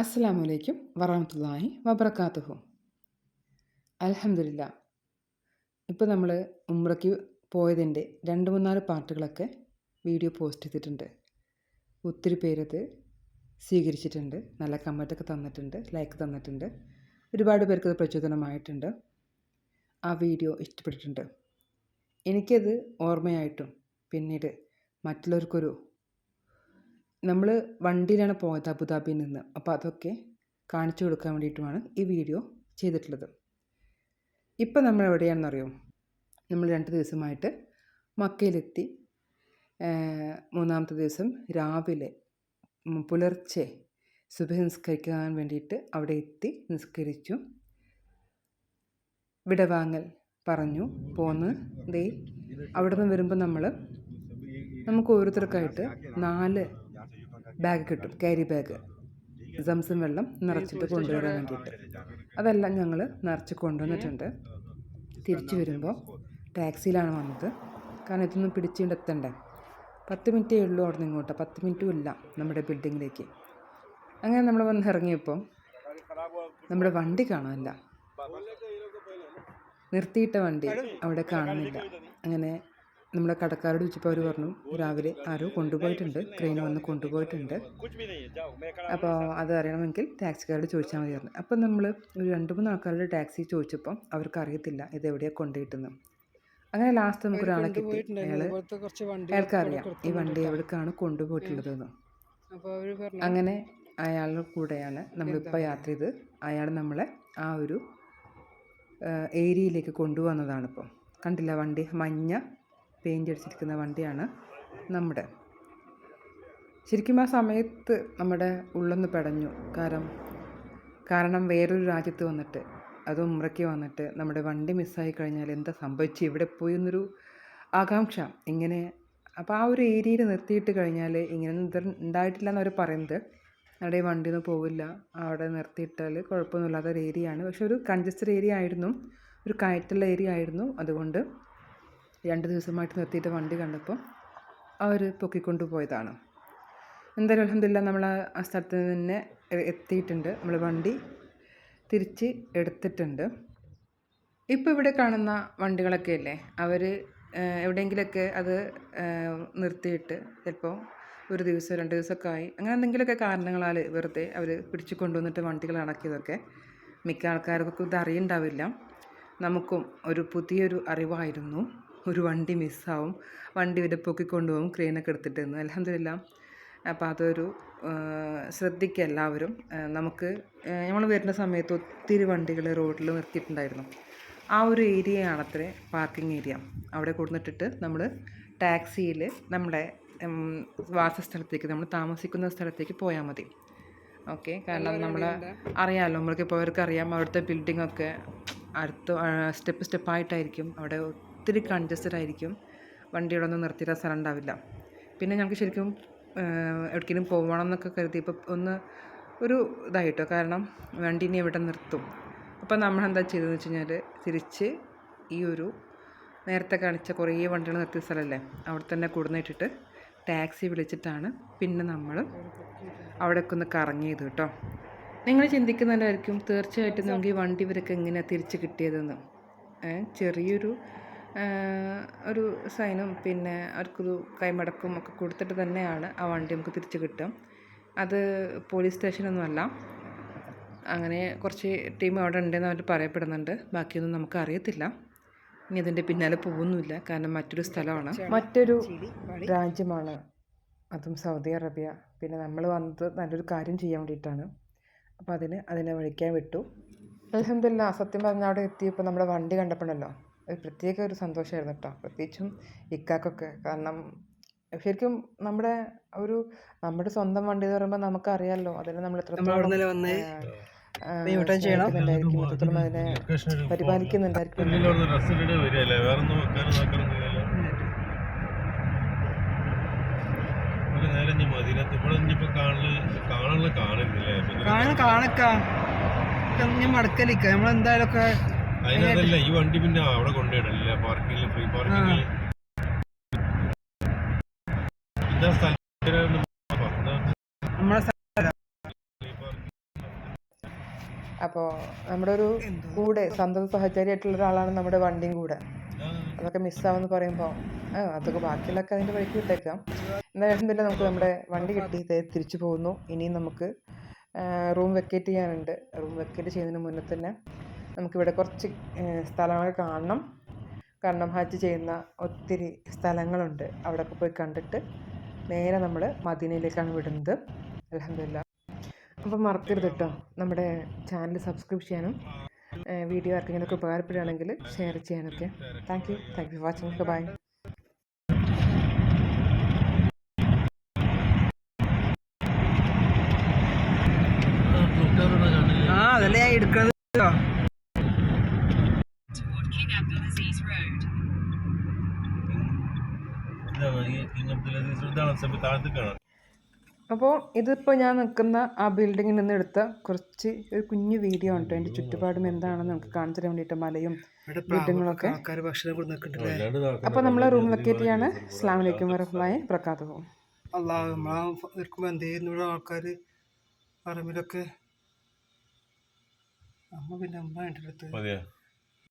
അസ്സലാമു അലൈക്കും വറഹമത്തല്ലാഹി വബർക്കാത്തുഹു അലഹമില്ല ഇപ്പോൾ നമ്മൾ ഉമ്രയ്ക്ക് പോയതിന്റെ രണ്ട് മൂന്നാൽ പാർട്ടുകളൊക്കെ വീഡിയോ പോസ്റ്റ് ചെയ്തിട്ടുണ്ട്. ഒത്തിരി പേരത് സ്വീകരിച്ചിട്ടുണ്ട്. നല്ല കമന്റൊക്കെ തന്നിട്ടുണ്ട് ലൈക്ക് തന്നിട്ടുണ്ട്. ഒരുപാട് പേർക്ക് അത് പ്രചോദനമായിട്ടുണ്ട്. ആ വീഡിയോ ഇഷ്ടപ്പെട്ടിട്ടുണ്ട്. എനിക്കത് ഓർമ്മയായിട്ടും പിന്നീട് മറ്റുള്ളവർക്കൊരു നമ്മൾ വണ്ടിയിലാണ് പോയത് അബുദാബിയിൽ നിന്ന് അപ്പോൾ അതൊക്കെ കാണിച്ചു കൊടുക്കാൻ വേണ്ടിയിട്ടുമാണ് ഈ വീഡിയോ ചെയ്തിട്ടുള്ളത്. ഇപ്പം നമ്മൾ എവിടെയാണെന്നറിയോ? നമ്മൾ രണ്ട് ദിവസമായിട്ട് മക്കയിലെത്തി. മൂന്നാമത്തെ ദിവസം രാവിലെ പുലർച്ചെ സുബഹ നിസ്കരിക്കാൻ വേണ്ടിയിട്ട് അവിടെ എത്തി നിസ്കരിച്ചു. വിടവാങ്ങൽ പറഞ്ഞു. പോന്ന് ദേ അവിടെ നിന്ന് വരുമ്പോൾ നമ്മൾ നമുക്ക് ഓരോരുത്തർക്കായിട്ട് നാല് ബാഗ് കിട്ടും ക്യാരി ബാഗ് സംസം വെള്ളം നിറച്ചിട്ട് കൊണ്ടുവരാൻ വേണ്ടിയിട്ട്. അതെല്ലാം ഞങ്ങൾ നിറച്ച് കൊണ്ടുവന്നിട്ടുണ്ട്. തിരിച്ചു വരുമ്പോൾ ടാക്സിയിലാണ് വന്നത്. കാരണം ഇതൊന്നും പിടിച്ചുകൊണ്ട് എത്തണ്ടേ പത്ത് മിനിറ്റേ ഉള്ളൂ അവിടെ നിന്ന് ഇങ്ങോട്ട്. പത്ത് മിനിറ്റും ഇല്ല നമ്മുടെ ബിൽഡിങ്ങിലേക്ക് അങ്ങനെ നമ്മൾ വന്ന് ഇറങ്ങിയപ്പോൾ നമ്മുടെ വണ്ടി കാണാനില്ല. നിർത്തിയിട്ട വണ്ടി അവിടെ കാണുന്നില്ല. അങ്ങനെ നമ്മളെ കടക്കാരോട് ചോദിച്ചപ്പോൾ അവർ പറഞ്ഞു രാവിലെ ആരോ കൊണ്ടുപോയിട്ടുണ്ട് ക്രെയിൻ വന്ന് കൊണ്ടുപോയിട്ടുണ്ട്. അപ്പോൾ അത് അറിയണമെങ്കിൽ ടാക്സിക്കാരോട് ചോദിച്ചാൽ മതിയായിരുന്നു അപ്പം നമ്മൾ ഒരു രണ്ട് മൂന്ന് ആൾക്കാരുടെ ടാക്സി ചോദിച്ചപ്പം അവർക്ക് അറിയത്തില്ല ഇത് എവിടെയാണ് കൊണ്ടുപോയിട്ടെന്ന് അങ്ങനെ ലാസ്റ്റ് നമുക്ക് ഒരാളെ കിട്ടി. അയാൾ അയാൾക്കറിയാം ഈ വണ്ടി എവിടേക്കാണ് കൊണ്ടുപോയിട്ടുള്ളതെന്ന് അങ്ങനെ അയാളുടെ കൂടെയാണ് നമ്മളിപ്പോൾ യാത്ര ചെയ്ത് അയാൾ നമ്മളെ ആ ഒരു ഏരിയയിലേക്ക് കൊണ്ടുവന്നതാണിപ്പോൾ. കണ്ടില്ല വണ്ടി മഞ്ഞ പെയിന്റ് അടിച്ചിരിക്കുന്ന വണ്ടിയാണ് നമ്മുടെ. ശരിക്കും ആ സമയത്ത് നമ്മുടെ ഉള്ളൊന്ന് പെടഞ്ഞു. കാരണം കാരണം വേറൊരു രാജ്യത്ത് വന്നിട്ട് അത് ഉമ്രയ്ക്ക് വന്നിട്ട് നമ്മുടെ വണ്ടി മിസ്സായി കഴിഞ്ഞാൽ എന്താ സംഭവിച്ചു ഇവിടെ പോയി എന്നൊരു ആകാംക്ഷ. ഇങ്ങനെ അപ്പോൾ ആ ഒരു ഏരിയയിൽ നിർത്തിയിട്ട് കഴിഞ്ഞാൽ ഇങ്ങനെ ഉണ്ടായിട്ടില്ല എന്നവർ പറയുന്നത്. അവിടെ വണ്ടിയൊന്നും പോവില്ല. അവിടെ നിർത്തിയിട്ടാൽ കുഴപ്പമൊന്നുമില്ലാത്ത ഒരു ഏരിയ ആണ് പക്ഷെ ഒരു കൺജസ്റ്റഡ് ഏരിയ ആയിരുന്നു. ഒരു കയറ്റുള്ള ഏരിയ ആയിരുന്നു. അതുകൊണ്ട് രണ്ട് ദിവസമായിട്ട് നിർത്തിയിട്ട് വണ്ടി കണ്ടപ്പോൾ അവർ പൊക്കിക്കൊണ്ട് പോയതാണ്. എന്തായാലും അലഹമില്ല നമ്മൾ ആ സ്ഥലത്ത് തന്നെ എത്തിയിട്ടുണ്ട്. നമ്മൾ വണ്ടി തിരിച്ച് എടുത്തിട്ടുണ്ട്. ഇപ്പോൾ ഇവിടെ കാണുന്ന വണ്ടികളൊക്കെ അല്ലേ അവർ എവിടെയെങ്കിലൊക്കെ അത് നിർത്തിയിട്ട് ചിലപ്പോൾ ഒരു ദിവസം രണ്ട് ദിവസമൊക്കെ ആയി. അങ്ങനെ എന്തെങ്കിലുമൊക്കെ കാരണങ്ങളാൽ വെറുതെ അവർ പിടിച്ചു കൊണ്ടുവന്നിട്ട് വണ്ടികൾ അടക്കിയതൊക്കെ മിക്ക ആൾക്കാർക്കൊക്കെ ഇത് അറിയണ്ടാവില്ല. നമുക്കും ഒരു പുതിയൊരു അറിവായിരുന്നു. ഒരു വണ്ടി മിസ്സാവും. വണ്ടി ഇവരെ പൊക്കിക്കൊണ്ടുപോകും ക്രെയിനൊക്കെ എടുത്തിട്ട് നിന്ന് അലഹമില്ല അപ്പോൾ അതൊരു ശ്രദ്ധിക്കുക എല്ലാവരും. നമുക്ക് നമ്മൾ വരുന്ന സമയത്ത് ഒത്തിരി വണ്ടികൾ റോഡിൽ നിർത്തിയിട്ടുണ്ടായിരുന്നു. ആ ഒരു ഏരിയയാണത്രേ പാർക്കിംഗ് ഏരിയ. അവിടെ കൊടുത്തിട്ടിട്ട് നമ്മൾ ടാക്സിയിൽ നമ്മുടെ വാസസ്ഥലത്തേക്ക് നമ്മൾ താമസിക്കുന്ന സ്ഥലത്തേക്ക് പോയാൽ മതി. ഓക്കെ? കാരണം നമ്മൾ അറിയാമല്ലോ നമ്മൾക്ക് പോയവർക്ക് അറിയാം അവിടുത്തെ ബിൽഡിങ്ങൊക്കെ അടുത്ത സ്റ്റെപ്പ് സ്റ്റെപ്പായിട്ടായിരിക്കും അവിടെ ഒത്തിരി കൺജസ്റ്റഡ് ആയിരിക്കും. വണ്ടിയുടെ ഒന്നും നിർത്തിയിട്ട് സ്ഥലം ഉണ്ടാവില്ല. പിന്നെ ഞങ്ങൾക്ക് ശരിക്കും എവിടേക്കെങ്കിലും പോകണം എന്നൊക്കെ കരുതി ഇപ്പോൾ ഒന്ന് ഒരു ഇതായിട്ടോ. കാരണം വണ്ടി ഇനി എവിടെ നിർത്തും. അപ്പോൾ നമ്മൾ എന്താ ചെയ്തതെന്ന് വെച്ച് കഴിഞ്ഞാൽ തിരിച്ച് ഈ ഒരു നേരത്തെ കാണിച്ച കുറേ വണ്ടികൾ നിർത്തിയ സ്ഥലമല്ലേ അവിടെ തന്നെ കൂടുന്നിട്ടിട്ട് ടാക്സി വിളിച്ചിട്ടാണ് പിന്നെ നമ്മൾ അവിടേക്ക് ഒന്ന് കറങ്ങിയത് കേട്ടോ. നിങ്ങൾ ചിന്തിക്കുന്നുണ്ടായിരിക്കും തീർച്ചയായിട്ടും നമുക്ക് ഈ വണ്ടി ഇവരൊക്കെ എങ്ങനെയാണ് തിരിച്ച് കിട്ടിയതെന്ന്. ചെറിയൊരു ഒരു സൈനും പിന്നെ അവർക്കൊരു കൈമടക്കും ഒക്കെ കൊടുത്തിട്ട് തന്നെയാണ് ആ വണ്ടി നമുക്ക് തിരിച്ച് കിട്ടും അത് പോലീസ് സ്റ്റേഷനൊന്നുമല്ല അങ്ങനെ കുറച്ച് ടീം അവിടെ ഉണ്ടെന്ന് അവർ പറയപ്പെടുന്നുണ്ട്. ബാക്കിയൊന്നും നമുക്ക് അറിയത്തില്ല. ഇനി അതിന്റെ പിന്നാലെ പോകുന്നില്ല കാരണം മറ്റൊരു സ്ഥലമാണ്. മറ്റൊരു രാജ്യമാണ്. അതും സൗദി അറേബ്യ. പിന്നെ നമ്മൾ വന്നത് നല്ലൊരു കാര്യം ചെയ്യാൻ വേണ്ടിയിട്ടാണ്. അപ്പോൾ അതിന് അതിനെ വിളിക്കാൻ വിട്ടു. അലഹമില്ല സത്യം പറഞ്ഞാൽ അവിടെ എത്തിയപ്പോൾ നമ്മുടെ വണ്ടി കണ്ടപ്പോഴല്ലോ. ഒരു പ്രത്യേക ഒരു സന്തോഷമായിരുന്നു കേട്ടോ. പ്രത്യേകിച്ചും ഇക്കാക്കൊക്കെ. കാരണം ശരിക്കും നമ്മുടെ ഒരു നമ്മുടെ സ്വന്തം വണ്ടി എന്ന് പറയുമ്പോൾ നമുക്കറിയാമല്ലോ അതിന് നമ്മൾ എത്രത്തോളം എത്രത്തോളം അതിനെ പരിപാലിക്കുന്നുണ്ടായിരിക്കും? കാണക്ക. ഞാൻ മടക്കലിക്ക. നമ്മളെന്തായാലും ഒക്കെ അതിനകത്തല്ല ഈ വണ്ടി പിന്നെ അവിടെ കൊണ്ടുപോയിടല്ലേ പാർക്കിങ്ങിൽ ഫ്രീ പാർക്കിങ്ങിൽ ഇതാ സ്ഥലം. നമ്മളെ അപ്പോൾ നമ്മുടെ ഒരു കൂടെ സന്തത സഹചാരിയായിട്ടുള്ള ഒരാളാണ് നമ്മുടെ വണ്ടിയും കൂടെ. അതൊക്കെ മിസ്സാവെന്ന് പറയുമ്പോൾ ആ അതൊക്കെ ബാക്കിയുള്ളൊക്കെ അതിന്റെ വഴിക്ക് വിട്ടേക്കാം. എന്തായാലും പിന്നെ നമുക്ക് നമ്മുടെ വണ്ടി കിട്ടി തിരിച്ചു പോകുന്നു. ഇനിയും നമുക്ക് റൂം വെക്കേറ്റ് ചെയ്യാനുണ്ട്. റൂം വെക്കേറ്റ് ചെയ്യുന്നതിന് മുന്നേ തന്നെ നമുക്കിവിടെ കുറച്ച് സ്ഥലങ്ങൾ കാണണം. കാരണം ഹജ്ജ് ചെയ്യുന്ന ഒത്തിരി സ്ഥലങ്ങളുണ്ട്. അവിടെയൊക്കെ പോയി കണ്ടിട്ട് നേരെ നമ്മൾ മദീനയിലേക്കാണ് വിടുന്നത്. അലഹമില്ല അപ്പോൾ മറക്കരുത് കേട്ടോ നമ്മുടെ ചാനൽ സബ്സ്ക്രൈബ് ചെയ്യാനും വീഡിയോ വീഡിയോ ആർക്കെങ്കിലുമൊക്കെ ഉപകാരപ്പെടുകയാണെങ്കിൽ ഷെയർ ചെയ്യാനൊക്കെ. Thank you thank you for watching bye ആ അതല്ലേ ഞാൻ എടുക്കുന്നത് toward King Abdulaziz Road. അപ്പോൾ ഇതിപ്പോൾ ഞാൻ നിൽക്കുന്ന ആ ബിൽഡിങ്ങിൽ നിന്ന് എടുത്ത കുറച്ച് ഒരു കുഞ്ഞു വീഡിയോ ഉണ്ട് എന്റെ ചുറ്റുപാടും എന്താണെന്ന് നമുക്ക് കാണിച്ചു തരാൻ വേണ്ടിയിട്ട് മലയും ബിൽഡിങ്ങുകളൊക്കെ. അപ്പോൾ നമ്മളെ റൂം ലൊക്കേറ്റിയാണ് ചെയ്യാണ് അസ്ലാം വലൈക്കും പോകും അള്ളാഹ് നമ്മളാ എന്ത് ചെയ്യുന്നു ഇവിടെ ആൾക്കാർ പറമ്പിലൊക്കെ. അമ്മ പിന്നെ അമ്മ എന്റെ അടുത്ത്. മതിയാ?